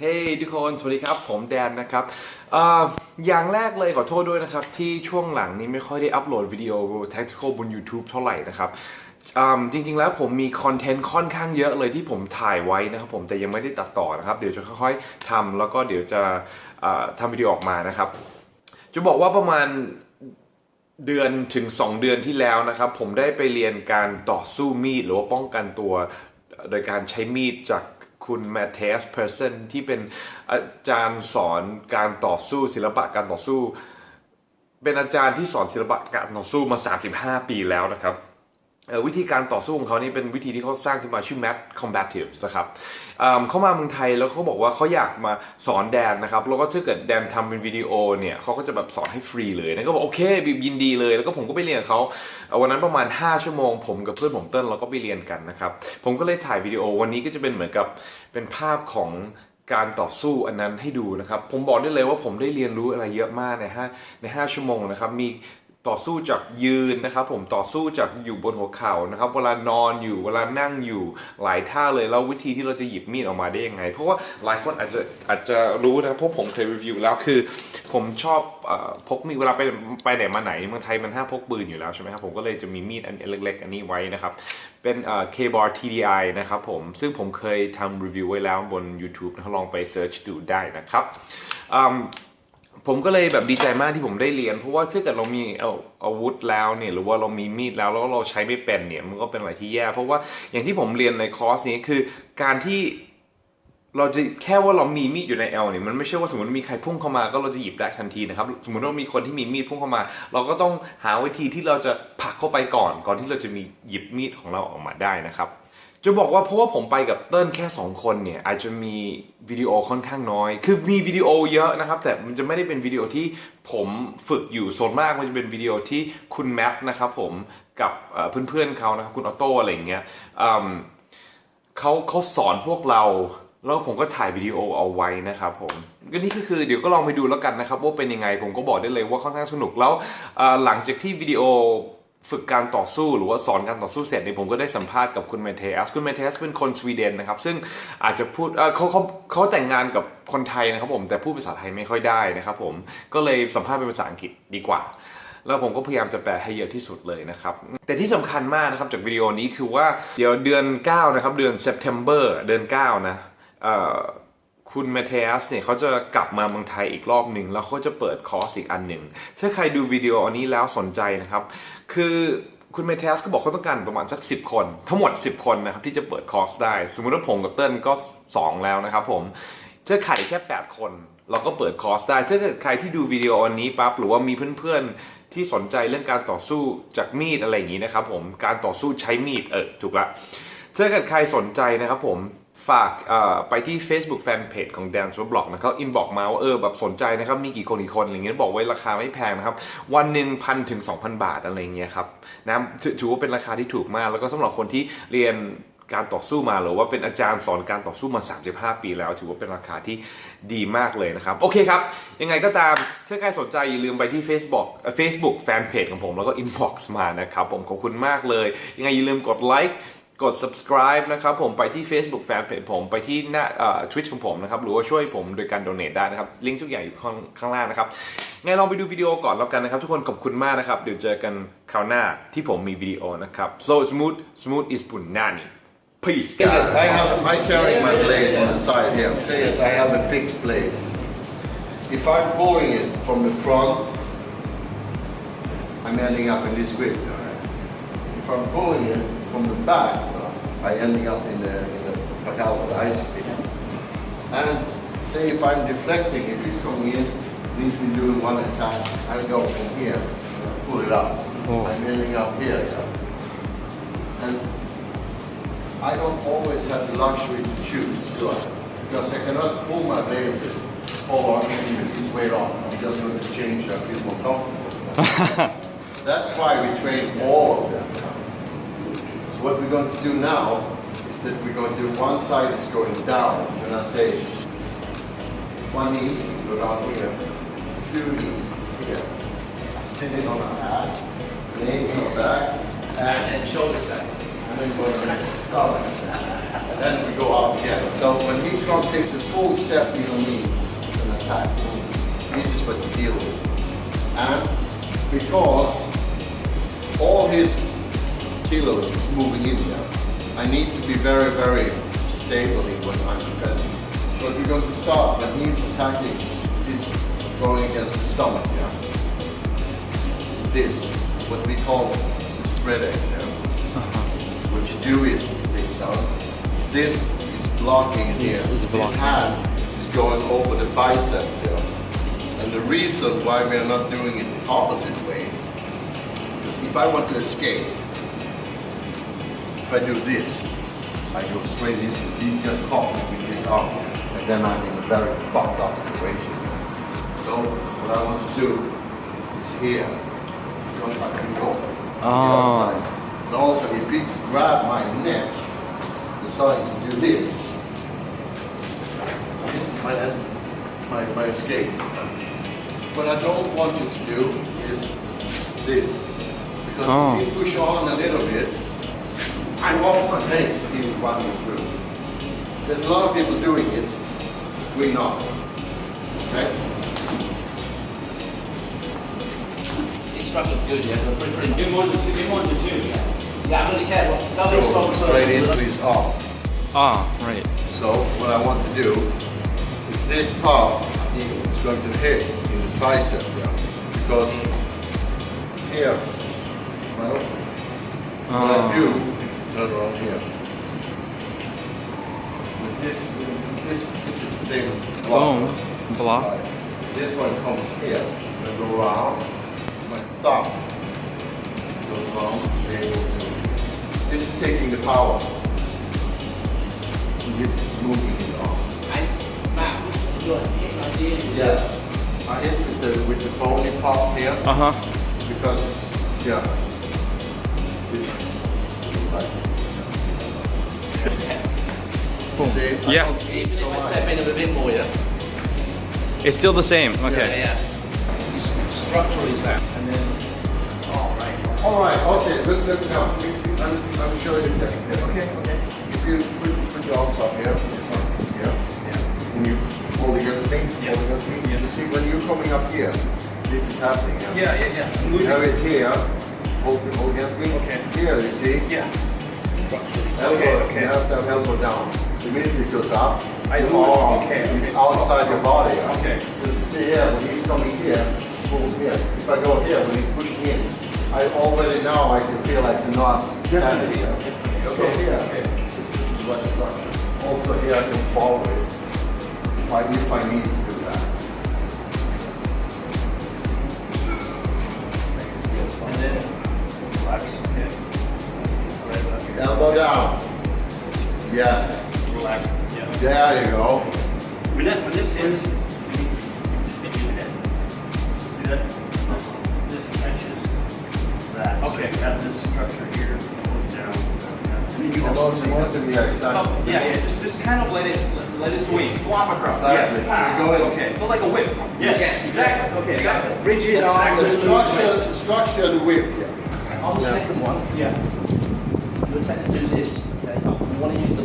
เฮ้ทุกคนสวัสดีครับ ผมแดนนะครับออย่างแรกเลยขอโทษด้วยนะครับ ที่ช่วงหลังนี้ไม่ค่อยได้อัปโหลดวิดีโอ tactical บน YouTube เท่าไหร่นะครับจริงๆแล้วผมมีคอนเทนต์ค่อนข้างเยอะเลยที่ผมถ่ายไว้นะครับผมแต่ยังไม่ได้ตัดต่อนะครับ เดี๋ยวจะค่อยๆทำแล้วก็เดี๋ยวจะทำวิดีโอออกมานะครับ จะบอกว่าประมาณเดือนถึง 2 เดือนที่แล้วนะครับ ผมได้ไปเรียนการต่อสู้มีดหรือว่าป้องกันตัว โดยการใช้มีดจาก คุณแมทเทสเพอร์เซนที่เป็นอาจารย์สอนการต่อสู้ศิลปะการต่อสู้ เป็นอาจารย์ที่สอนศิลปะการต่อสู้มา 35 ปีแล้วนะครับ วิธีการต่อสู้ของเขานี่เป็นวิธีที่เขาสร้างขึ้นมาชื่อ Mat Combatives นะครับเเขามาเมืองไทยแล้วเขาบอกว่าเขาอยากมาสอนแดนนะครับ แล้วก็ถ้าเกิดแดนทำเป็นวิดีโอเนี่ยเขาก็จะแบบสอนให้ฟรีเลยนะก็บอกโอเคยินดีเลย แล้วก็ผมก็ไปเรียนเขาวันนั้นประมาณ 5 ชั่วโมง ผมกับเพื่อนผมเติ้ลเราก็ไปเรียนกันนะครับ ผมก็เลยถ่ายวิดีโอวันนี้ก็จะเป็นเหมือนกับเป็นภาพของการต่อสู้อันนั้นให้ดูนะครับ ผมบอกได้เลยว่าผมได้เรียนรู้อะไรเยอะมากใน5ใน5ชั่วโมงนะครับ มี ต่อสู้จากยืนนะครับผมต่อสู้จากอยู่บนหัวเข่านะครับเวลานอนอยู่เวลานั่งอยู่หลายท่าเลยแล้ววิธีที่เราจะหยิบมีดออกมาได้ยังไง เพราะว่าหลายคนอาจจะอาจจะรู้นะเพราะผมเคยรีวิวแล้วคือ ผมชอบอพกมีดเวลาไปไปไหนมาไหนเมืองไทยมันห้ามพกปืนอยู่แล้วใช่ไหมครับผมก็เลยจะมีมีดอันเล็กๆ อันนี้ไว้นะครับ เป็นเอ่อ K-bar TDI นะครับผมซึ่งผมเคยทำรีวิวไว้แล้วบน YouTube นะลองไปเซิร์ชดูได้นะครับ ผมก็เลยแบบดีใจมากที่ผมได้เรียน เพราะว่าถ้าเกิดเรามีเอาอาวุธแล้วเนี่ยหรือว่าเรามีมีดแล้วแล้วเราใช้ไม่เป็นเนี่ยมันก็เป็นอะไรที่แย่ เพราะว่าอย่างที่ผมเรียนในคอร์สนี้คือการที่เราจะแค่ว่าเรามีมีดอยู่ในเอลเนี่ยมันไม่ใช่ว่าสมมติมีใครพุ่งเข้ามาก็เราจะหยิบได้ทันทีนะครับสมมติว่ามีคนที่มีมีดพุ่งเข้ามา เราก็ต้องหาวิธีที่เราจะผลักเข้าไปก่อน ก่อนที่เราจะมีหยิบมีดของเราออกมาได้นะครับ จะบอกว่าเพราะว่าผมไปกับเติ้ลแค่ 2 คนเนี่ยอาจจะมีวิดีโอค่อนข้างน้อย คือมีวิดีโอเยอะนะครับ แต่มันจะไม่ได้เป็นวิดีโอที่ผมฝึกอยู่ส่วนมากมันจะเป็นวิดีโอที่คุณแมทนะครับผมกับเพื่อนๆเขานะครับคุณออโต้อะไรอย่างเงี้ยเขาเขาสอนพวกเราแล้วผมก็ถ่ายวิดีโอเอาไว้นะครับผมก็นี่ก็คือเดี๋ยวก็ลองไปดูแล้วกันนะครับว่าเป็นยังไงผมก็บอกได้เลยว่าค่อนข้างสนุกแล้วหลังจากที่วิดีโอ ฝึกการต่อสู้หรือว่าสอนการต่อสู้เสร็จเนี่ยผมก็ได้สัมภาษณ์กับคุณเมเทสคุณเมเทสเป็นคนสวีเดนนะครับซึ่งอาจจะพูดเเขาเขาเขาแต่งงานกับคนไทยนะครับผมแต่พูดภาษาไทยไม่ค่อยได้นะครับผมก็เลยสัมภาษณ์เป็นภาษาอังกฤษดีกว่า แล้วผมก็พยายามจะแปลให้เยอะที่สุดเลยนะครับ แต่ที่สำคัญมากนะครับจากวิดีโอนี้คือว่าเดี๋ยวเดือน 9 นะครับ เดือน September เดือน 9 นะเอ่อ คุณเมเทสเนี่ยเขาจะกลับมาเมืองไทยอีกรอบหนึ่งแล้วเขาจะเปิดคอร์สอีกอันหนึ่งถ้าใครดูวิดีโออันนี้แล้วสนใจนะครับ คือคุณเมเทสก็บอกเขาต้องการประมาณสัก 10 คน ทั้งหมด 10 คนนะครับที่จะเปิดคอร์สได้ สมมติว่าผมกับเติ้ลก็ 2 แล้วนะครับผมถ้าใครแค่ 8 คน เราก็เปิดคอร์สได้ ถ้าเกิดใครที่ดูวิดีโออันนี้ปั๊บหรือว่ามีเพื่อนๆที่สนใจเรื่องการต่อสู้จากมีดอะไรอย่างนี้นะครับผมการต่อสู้ใช้มีดเออถูกละถ้าเกิดใครสนใจนะครับผม ฝากไปที่ Facebook Fanpage ของ Dan s w a b l o g นะครับอินบอกมาว่าเออแบบสนใจนะครับ มีกี่คนกี่คนอะไรเงี้ยบอกไว้ราคาไม่แพงนะครับ วันหนึ่งพันถึง 2,000 บาทอะไรเงี้ยครับนะถือถือว่าเป็นราคาที่ถูกมาก แล้วก็สำหรับคนที่เรียนการต่อสู้มาหรือว่าเป็นอาจารย์สอนการต่อสู้มา 35 ปีแล้ว ถือว่าเป็นราคาที่ดีมากเลยนะครับ โอเคครับ ยังไงก็ตามถ้าใครสนใจอย่าลืมไปที่ Facebook เอ่อ Facebook Fanpage ของผมแล้วก็ inbox มานะครับ ผมขอบคุณมากเลย ยังไงอย่าลืมกดไลค์ กด subscribe นะครับผมไปที่ Facebook Fanpage ผมไปที่หน้าเอ่อ Twitch ของผมนะครับหรือว่าช่วยผมโดยการ donate ได้นะครับ ลิงก์ทุกอย่างอยู่ข้างข้างล่างนะครับไงลองไปดูวิดีโอก่อนแล้วกันนะครับ ทุกคนขอบคุณมากนะครับ เดี๋ยวเจอกันคราวหน้าที่ผมมีวิดีโอนะครับ so smooth smooth is punani peace I have I carry my blade on the side here. Say it, I have a fixed blade. If I'm pulling it from the front, I'm ending up in this grip. If I'm pulling it from the back, uh, I'm ending up in the in the the ice pick. And say if I'm deflecting, if it's coming in, needs me doing one attack, I go from here, uh, pull it up. Oh. I'm ending up here. yeah. And I don't always have the luxury to choose, do I? Because I cannot pull my blade and say, oh, I'm going to use this way on. I'm just going to change, I feel more comfortable. That's why we train all of them. What we're going to do now is that we're going to do one side is going down, and I say, one knee, go down here, two knees here. Sitting on our ass, laying on our back, and, and shoulder stack. and then go to the stomach. Then we go up again. So when he Frog takes a full step behind me and attack. This is what you deal with. And because all his kilos is moving in here, I need to be very, very stable in what I'm defending. But we're going to start when he's attacking, he's going against the stomach, yeah? This, what we call the spread exhale. Uh-huh. What you do is take down. This is blocking here. This is blocking. His hand is going over the bicep here. And the reason why we are not doing it the opposite way is if I want to escape, if I do this, I go straight into. You just caught me with this arm, and then I'm in a very fucked up situation. So what I want to do is here, because I can go. the Oh. outside. And also, if you grab my neck, you're starting to do this. This is my, my, my escape. What I don't want you to do is this. Because Oh. if ah. you push on a little bit, I'm off my legs, he was running through. There's a lot of people doing it, we're not. Okay? His structure's good, yeah, so pretty, pretty Give him one to two, give to two, yeah. Yeah, I really care what, tell me Go strong straight into his arm. Ah, right. So what I want to do is this part is going to hit in the tricep here. Because here, well, what I do, turn around here. With this, this, this is the same block. Boom. Block. Right. This one comes here, and go around. My thumb goes around, to be able to. This is taking the power. And this is moving it on. And Matt, you're hitting ideally. Yes. I hit with the with the bony pop here Uh huh. because yeah. This, like, Boom. See, Yeah. Even if I step in a bit more, yeah. It's still the same. Yeah, Okay. yeah. He's structurally sound. And then, all right. All right, okay, look, look now. We- we- I'm, I'm showing you this here. Okay, okay. If you put, put your arms up here, here, and you hold against me, hold against me. You see, when you're coming up here, this is happening. Yeah, yeah, yeah. You have it here, hold, hold against me. Okay. Here, you see. Yeah. Elbow, Okay, okay. You have to have elbow down. The minute it goes up, I lose- arm okay, is outside your body. Okay. Just see here, when he's coming here, pull here. If I go here, when he's pushing in, I already now I can feel like not standing here. So Okay, here, okay. this is what structure. Also here I can follow it, if I, if I need to do that. And then, relax, Elbow down. Yes, Relax, yeah. there you go. When that, when this hits, you need, just hit your head. See that? This, this touches that. Okay. You have this structure here, goes down. And then you have Most, most of the exactly. Oh, Yeah, yeah, just, just kind of let it, let it swing. Flop across. Exactly. Yeah. You go in. Ah, okay. So like a whip. Yes, Yes. exactly, okay, exactly. Rigid The arms, structure, loose the structure of the whip here. On the second one, Yeah. you'll tend to do this, okay?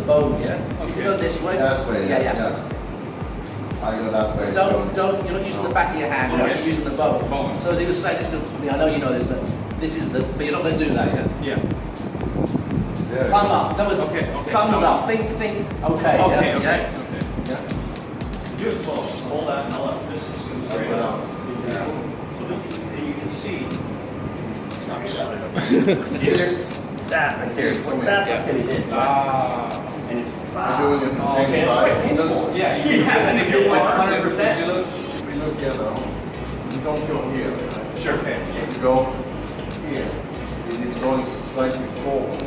You want to use the bow, yeah? If you go this way. That way, Yeah, yeah, yeah. yeah. I go that way. Don't, don't, you're not using the back of your hand, you're actually using the bow. Bow. So as he was saying this to me, I know you know this, but this is the, but you're not going to do that, yeah? Yeah. There. Thumb up, that was, Okay, okay. thumbs Thumb up, think, think, okay, yeah, Okay, yeah? okay, okay. Yeah. Beautiful. Hold that, and I'll let this is going straight Up and So this- And you can see. It's not shut See, That right there, Come in. that's what's gonna hit. Ah. And it's. I'm doing it the same Okay, it's Look- Yeah, you can have it if you want, hundred If percent. you look, if you look here now, you don't go here, right? Sure, okay. You go here. It is going slightly forward.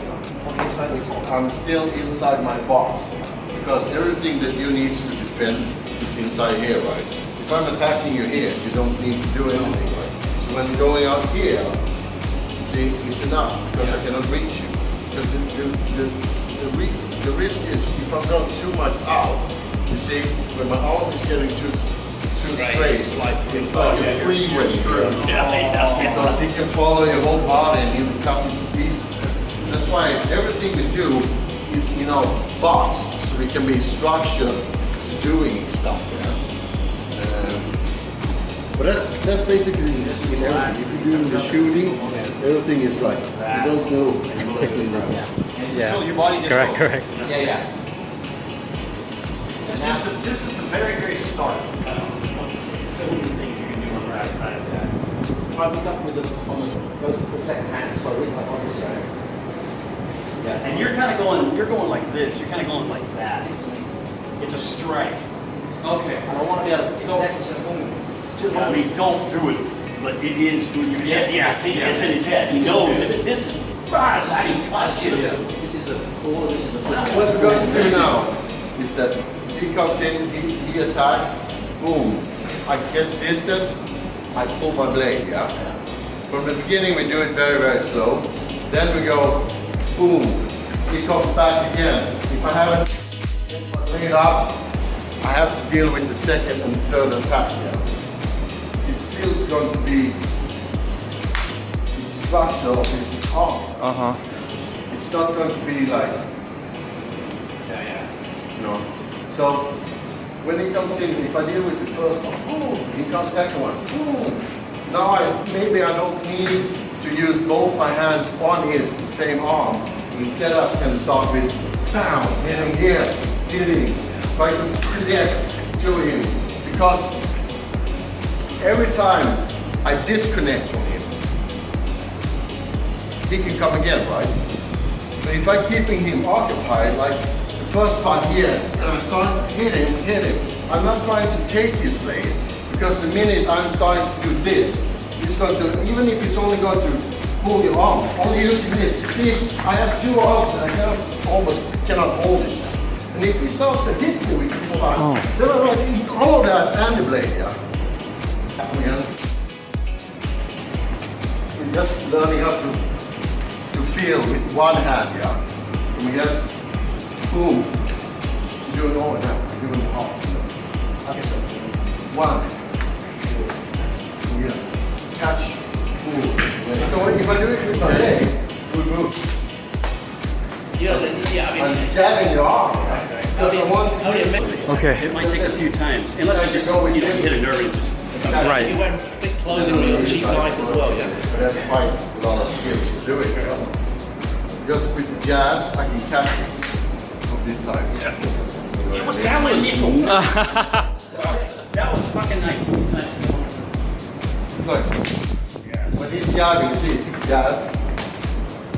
I'm still inside my box because everything that you need to defend is inside here, right? If I'm attacking you here, you don't need to do anything, right? So when going out here, see, it's enough because I cannot reach you. Because the, the, the, the, re- the risk is if I'm going too much out, you see, when my arm is getting too, too Right, straight, it's like- it's like a freeway. Yeah, yeah, yeah. Because he can follow your whole body and you come into pieces. That's why everything we do is in our box, so we can be structured to doing stuff there. Um, but that's that's basically in everything. If you're doing the shooting, everything is like you don't know exactly like Yeah. your body just Correct, goes. correct. Yeah, yeah. This is the, this is the very, very start of the things you can do on the right side of that. Try to pick up with the, on the, go the second hand, so really like what you're saying. Yeah, and you're kind of going, you're going like this, you're kind of going like that. It's a strike. Okay. And I want to be able to, So- that's a boom. To I mean, don't do it, but it is doing your head. Yeah, see, it's in his head. He knows it. This is I do. This is a pull, this is a. What we're going to do now is that he comes in, he, he attacks, boom. I get distance, I pull my blade, yeah? From the beginning, we do it very, very slow. Then we go, boom. He comes back again. If I haven't bring it up, I have to deal with the second and third attack, yeah? It's still going to be the structure of his arm. Uh huh. It's not going to be like Yeah, yeah. you know. So when he comes in, if I deal with the first one, boom, he comes second one, boom. Now I maybe I don't need to use both my hands on his same arm. Instead I can start with bam, hitting here, hitting, try to connect to him. Because every time I disconnect from him, he can come again, right? But if I'm keeping him occupied, like the first time here, and I start hit hitting, hit I'm not trying to take his blade, because the minute I'm starting to do this, it's going to, even if it's only going to pull your arm, only using this. See, I have two arms and I cannot, almost cannot hold it. And if he starts to hit me with his arm, oh. then I'm going to eat all that and the blade, yeah. Again. We're just learning how to feel with one hand, yeah. And we get boom. You're doing all of that. You're doing half. One. Yeah. Catch. Boom. So if I do it with my leg, we move. Yeah, then- yeah, I I'm mean. jabbing your arm. Because I want Only a minute. Okay. It might take a few times, unless you just, go when you know, hit a nerve and just. Right. You wear thick clothing, real cheap life as well, yeah? But that's quite a lot of skill to do it. You know. Just with the jabs, I can catch it from this side. What's that one, Nico? That was fucking nice. Nice. Look, when he's jabbing, see, jab,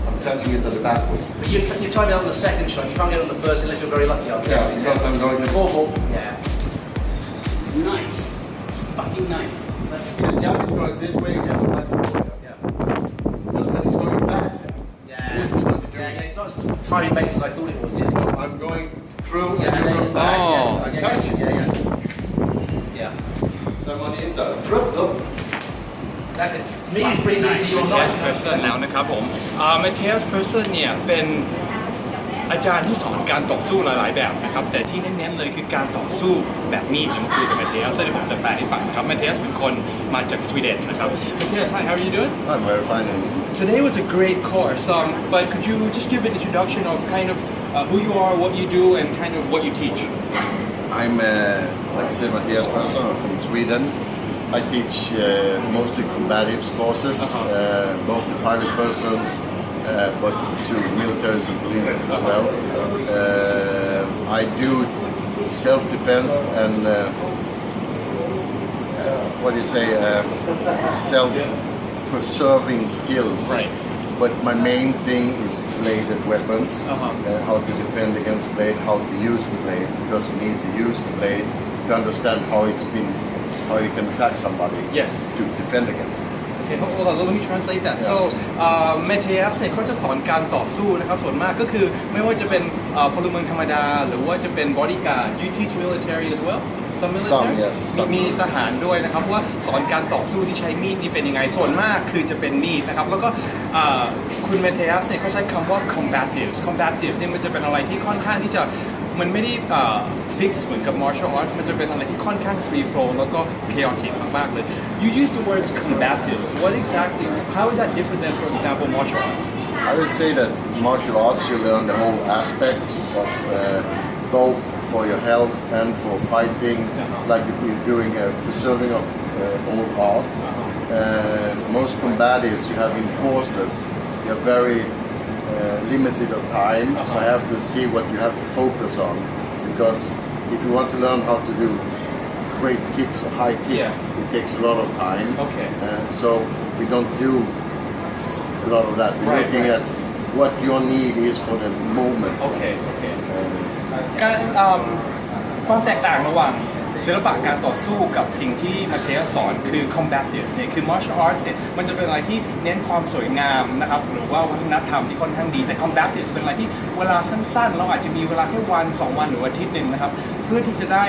I'm touching it at the back way. But you, you're trying it on the second shot, you can't get it on the first unless you're very lucky, I'm Yeah, guessing. because I'm going to go Yeah. Nice. Fucking nice. The jab is going this way, yeah, tiny base as I thought it was, yeah. I'm going through Yeah, and and then then back, Oh. I yeah, catch it. Yeah, yeah. Yeah. So I'm on the inside, Through, look. That could, me, it's pretty easy, you're เทส not. เพอร์เซนแล้วนะครับผมเมเทสเพอร์เซนเนี่ยเป็น อาจารย์ที่สอนการต่อสู้หลาย ๆ แบบนะครับ แต่ที่เน้น ๆ เลยคือการต่อสู้แบบมีดเดี๋ยวมาคุยกับเมเทสเดี๋ยวผมจะแปลให้ฟังครับเมเทสเป็นคนมาจากสวีเดนนะครับเมเทส hi how are you doing I'm very fine. Today was a great course, um, but could you just give an introduction of kind of uh, who you are, what you do, and kind of what you teach? I'm, uh, like I said, Matthias Persson. I'm from Sweden. I teach uh, mostly combatives courses, Uh-huh. uh, both to private persons, uh, but to militaries and police as well. Uh, I do self-defense and uh, uh, what do you say, uh, self-preserving skills. Right. But my main thing is bladed weapons, Uh-huh. uh, how to defend against blade, how to use the blade, because you need to use the blade to understand how it's been, how you can attack somebody Yes. to defend against it. Okay, hold on, let me translate that. So, uh, Matthias เนี่ยเขาจะสอนการต่อสู้นะครับ ส่วนมากก็คือไม่ว่าจะเป็นเอ่อพลเมืองธรรมดา หรือว่าจะเป็น bodyguard you teach military as well some military Some, yes, มี some. มีทหารด้วยนะครับว่าสอนการต่อสู้ที่ใช้มีดนี่เป็นยังไง ส่วนมากคือจะเป็นมีดนะครับ แล้วก็เอ่อคุณ Matthias เนี่ยเขาใช้คำว่า combatives combatives เนี่ยมันจะเป็นอะไรที่ค่อนข้างที่จะ มันไม่ได้ฟิกเหมือนกับ martial arts มันจะเป็นอะไรที่ค่อนข้าง free flow แล้วก็ chaotic มากๆเลย you use the words combative what exactly how is that different than for example martial arts I would say that martial arts you learn the whole aspect of uh, both for your health and for fighting, like you're doing a preserving of uh, old art. Uh, most combatives you have in courses, you're very uh, limited of time, so I have to see what you have to focus on. Because if you want to learn how to do great kicks or high kicks, Yeah. it takes a lot of time. Okay. Uh, so we don't do a lot of that. We're Right, looking right. at what your need is for the moment. โอเค โอเค Uh, การอืมความแตกต่างระหว่าง ศิลปะการต่อสู้กับสิ่งที่มาเทสสอนคือ combative เนี่ยคือ martial arts เนี่ยมันจะเป็นอะไรที่เน้นความสวยงามนะครับหรือว่าวัฒนธรรมที่ค่อนข้างดีแต่ combative เป็นอะไรที่เวลาสั้นๆ เราอาจจะมีเวลาแค่วัน 2 วันหรืออาทิตย์หนึ่งนะครับเพื่อที่จะได้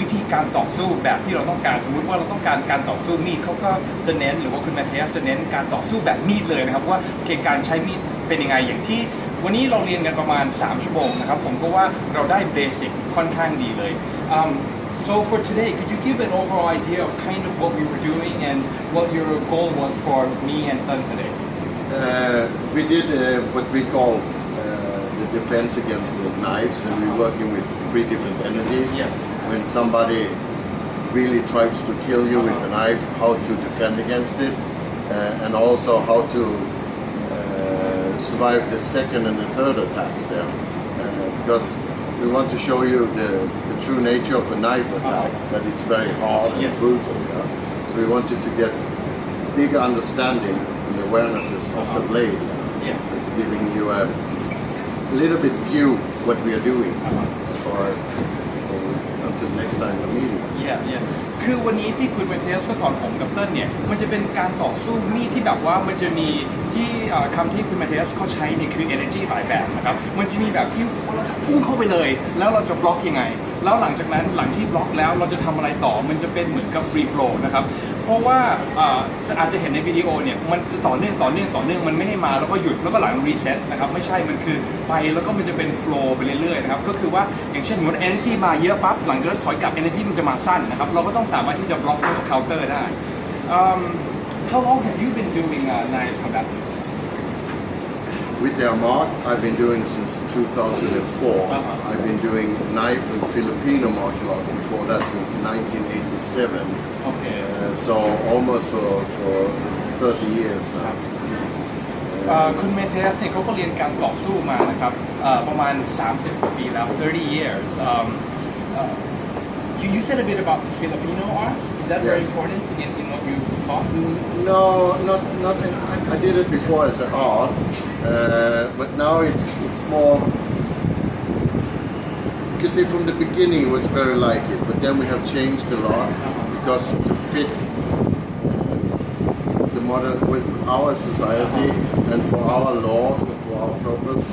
วิธีการต่อสู้แบบที่เราต้องการสมมติว่าเราต้องการการต่อสู้มีดเขาก็จะเน้นหรือว่าคุณแมทเทสจะเน้นการต่อสู้แบบมีดเลยนะครับว่าเคการใช้มีดเป็นยังไงอย่างที่ วันนี้เราเรียนกันประมาณ 3 ชั่วโมงนะครับผมก็ว่าเราได้เบสิกค่อนข้างดีเลย um, so for today could you give an overall idea of kind of what we were doing and what your goal was for me and Tan today uh, we did uh, what we call uh, the defense against the knives, and we're working with three different energies. Yes. When somebody really tries to kill you with a knife, how to defend against it, uh, and also how to uh, survive the second and the third attacks there. Uh, because we want to show you the, the true nature of a knife attack, that it's very hard and Yes. brutal. yeah. So we wanted to get bigger understanding and awarenesses of the blade Yeah. and to giving you a little bit view what we are doing for, for until next time we're meeting. yeah yeah คือวันนี้ที่คุณเวเทสก็สอนผมกับเติ้ลเนี่ย มันจะเป็นการต่อสู้มีดที่แบบว่ามันจะมีที่เอ่อคำที่คุณเวเทสเขาใช้เนี่ยคือ energy หลายแบบนะครับ มันจะมีแบบที่เราจะพุ่งเข้าไปเลย แล้วเราจะบล็อกยังไง แล้วหลังจากนั้นหลังที่บล็อกแล้วเราจะทำอะไรต่อมันจะเป็นเหมือนกับ free flow นะครับเพราะว่าเอ่อจะอาจจะเห็นในวิดีโอเนี่ยมันจะต่อเนื่องต่อเนื่องต่อเนื่องมันไม่ได้มาแล้วก็หยุดแล้วก็หลังรีเซ็ตนะครับไม่ใช่มันคือไปแล้วก็มันจะเป็น flow ไปเรื่อยๆนะครับก็คือว่าอย่างเช่นสมมติ energy มาเยอะปั๊บหลังจากนั้นถอยกลับ energy มันจะมาสั้นนะครับเราก็ต้องสามารถที่จะบล็อกแล้วก็ counter ได้ How long have you been doing uh, knife combat? With the Armad, I've been doing since 2004. Uh-huh. I've been doing knife and Filipino martial arts before that since 1987. Okay. Uh, so almost for, for 30 years now. เอ่อคุณเมเทสเนี่ยเขาก็เรียนการต่อสู้มานะครับเอ่อประมาณ 30กว่าปีแล้ว 30 years um, uh, you, you said a bit about the Filipino arts is that very Yes. important in, in what you no, not not. In, I, I did it before as an art, uh, but now it's it's more. You see, from the beginning it was very like it, but then we have changed a lot because to fit uh, the modern with our society and for our laws and for our purpose.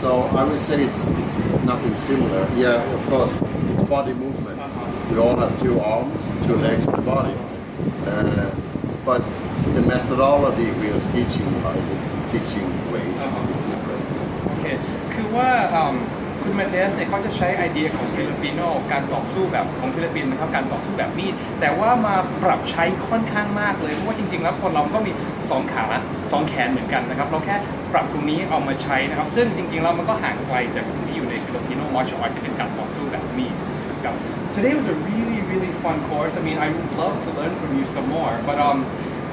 So I would say it's it's nothing similar. Yeah, of course, it's body movement. We all have two arms, two legs, and body. Uh, but the methodology we are teaching by the teaching ways is different. โอเค คือว่าอืมคุณเมเทสเนี่ยเขาจะใช้ไอเดียของฟิลิปปิโนการต่อสู้แบบของฟิลิปปินส์นะครับ การต่อสู้แบบมีด แต่ว่ามาปรับใช้ค่อนข้างมากเลย เพราะว่าจริง ๆ แล้วคนเราก็มีสองขาสองแขนเหมือนกันนะครับ เราแค่ปรับตรงนี้เอามาใช้นะครับ ซึ่งจริงๆแล้วมันก็ห่างไกลจากสิ่งที่อยู่ในฟิลิปปิโนมอชอาร์จะเป็นการต่อสู้แบบมีด go. Today was a really, really fun course. I mean, I would love to learn from you some more, but um,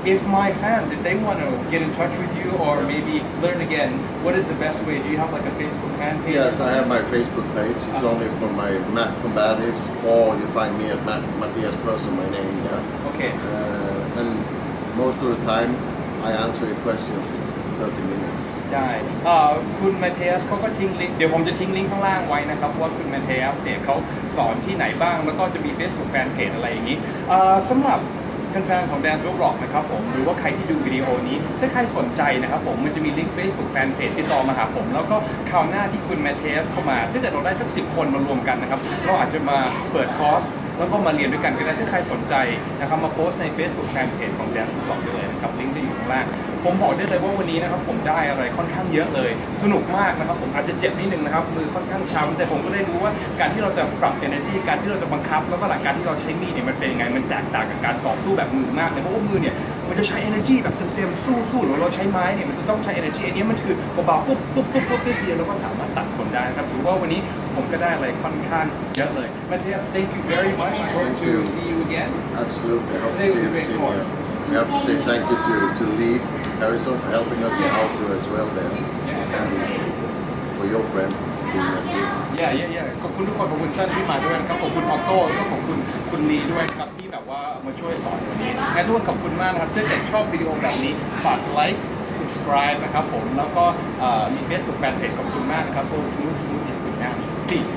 if my fans, if they want to get in touch with you or maybe learn again, what is the best way? Do you have like a Facebook fan page? Yes, I have my Facebook page. It's uh-huh. only for my math combatives, or you find me at Matt, Matthias Person, my name. Yeah. Okay. Uh, and most of the time, I answer your questions in 30 minutes. ได้เอ่อคุณมทเทสเขาก็ทิ้งลิงก์เดี๋ยวผมจะทิ้งลิงก์ข้างล่างไว้นะครับ ว่าคุณมทเทสเนี่ยเขาสอนที่ไหนบ้าง แล้วก็จะมี Facebook แฟนเพจอะไรอย่างนี้เอ่อสำหรับแฟนๆของแดนโจบล็อกนะครับผมหรือว่าใครที่ดูวิดีโอนี้ถ้าใครสนใจนะครับผมมันจะมีลิงก์ Facebook แฟนเพจติดต่อมาหาผม แล้วก็คราวหน้าที่คุณแมทเทสเข้ามาถ้าเกิดเราได้สักสิคนมารวมกันนะครับเราอาจจะมาเปิดคอร์สแล้วก็มาเรียนด้วยกันก็ได้ถ้าใครสนใจนะครับมาโพสต์ใน Facebook แฟนเพจของแดนบล็อกได้เลยนะครับลิงก์จะอยู่ข้างล่าง ผมบอกได้เลยว่าวันนี้นะครับผมได้อะไรค่อนข้างเยอะเลย สนุกมากนะครับผมอาจจะเจ็บนิดนึงนะครับมือค่อนข้างช้ำแต่ผมก็ได้รู้ว่าการที่เราจะปรับ energy การที่เราจะบังคับ แล้วก็หลังการที่เราใช้มีดเนี่ยมันเป็นยังไงมันแตกต่างกับการต่อสู้แบบมือมากเลยเพราะว่ามือเนี่ยมันจะใช้ energy แบบเต็มๆสู้สู้หรือเราใช้ไม้เนี่ยมันจะต้องใช้ energy อันนี้มันคือเบาๆปุ๊บปุ๊บปุ๊บปุ๊บนิดเดียวแล้วก็สามารถตัดคนได้นะครับถือว่าวันนี้ผมก็ได้อะไรค่อนข้างเยอะเลย Matthias thank you very much I hope Thank to you. see you again Absolutely. I hope to Today see we you make soon. more. here. We have to say thank you to, to Lee Harrison for helping us outdoor as well there. Yeah. And for your friend being a good อย่าอย่าอย่ขอบคุณทุกคนขอบคุณเต้นที่มาด้วยนะครับขอบคุณออโต้แล้วก็ขอบคุณคุณลีด้วยนะครับที่แบบว่ามาช่วยสอนนนี้งั้นทุกคนขอบคุณมากนะครับถ้าเกิดชอบวิดีโอแบบนี้ฝากไลค์ subscribe นะครับผมแล้วก็เอ่อมี Facebook Fanpage ขอบคุณมากนะครับ so smooth smooth is good now peace